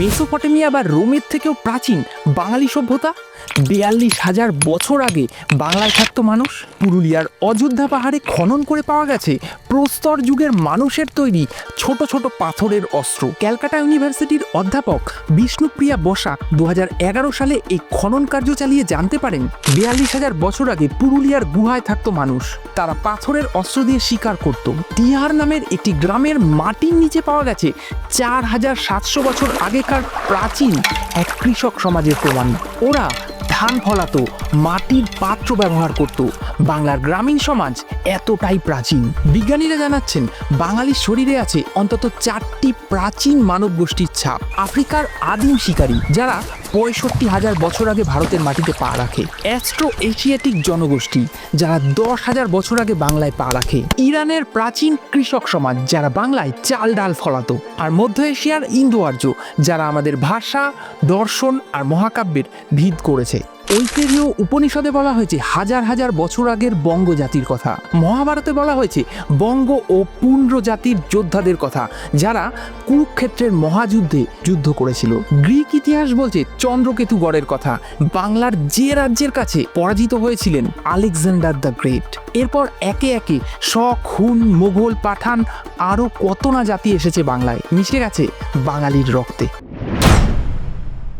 Mesopotamia বা রোমের থেকেও প্রাচীন বাঙালি সভ্যতা? বিয়াল্লিশ হাজার বছর আগে বাংলায় থাকতো মানুষ। পুরুলিয়ার অযোধ্যা পাহাড়ে খনন করে পাওয়া গেছে প্রস্তর যুগের মানুষের তৈরি ছোট ছোট পাথরের অস্ত্র। ক্যালকাটা ইউনিভার্সিটির অধ্যাপক বিষ্ণুপ্রিয়া বসা দু হাজার এগারো সালে এই খনন কার্য চালিয়ে জানতে পারেন, বিয়াল্লিশ হাজার বছর আগে পুরুলিয়ার গুহায় থাকতো মানুষ। তারা পাথরের অস্ত্র দিয়ে শিকার করত। তিহার নামের একটি গ্রামের মাটির নিচে পাওয়া গেছে চার হাজার সাতশো বছর আগেকার প্রাচীন এক কৃষক সমাজের প্রমাণ। ওরা ধান ফলাতো, মাটির পাত্র ব্যবহার করত। বাংলার গ্রামীণ সমাজ এতটাই প্রাচীন। বিজ্ঞানীরা জানাচ্ছেন, বাঙালির শরীরে আছে অন্তত চারটি প্রাচীন মানব গোষ্ঠীর ছাপ। আফ্রিকার আদিম শিকারী, যারা পঁয়ষট্টি হাজার বছর আগে ভারতের মাটিতে পা রাখে। অ্যাস্ট্রো এশিয়াটিক জনগোষ্ঠী যারা দশ হাজার বছর আগে বাংলায় পা রাখে। ইরানের প্রাচীন কৃষক সমাজ যারা বাংলায় চাল, ডাল ফলাতো। আর মধ্য এশিয়ার ইন্দো আর্য যারা আমাদের ভাষা, দর্শন আর মহাকাব্যের ভিত করেছে। ঐতেরীয় উপনিষদে বলা হয়েছে, হাজার হাজার বছর আগের বঙ্গ জাতির কথা। মহাভারতে বলা হয়েছে, বঙ্গ ও পুণ্ড্র জাতির যোদ্ধাদের কথা, যারা কুরুক্ষেত্রের মহাযুদ্ধে যুদ্ধ করেছিল। গ্রিক ইতিহাস বলছে চন্দ্রকেতু গড়ের কথা। বাংলার যে রাজ্যের কাছে পরাজিত হয়েছিলেন আলেকজান্ডার দ্য গ্রেট। এরপর একে একে শক হুন মোগল পাঠান, আরও কত না জাতি এসেছে বাংলায়। মিশে গেছে বাঙালির রক্তে।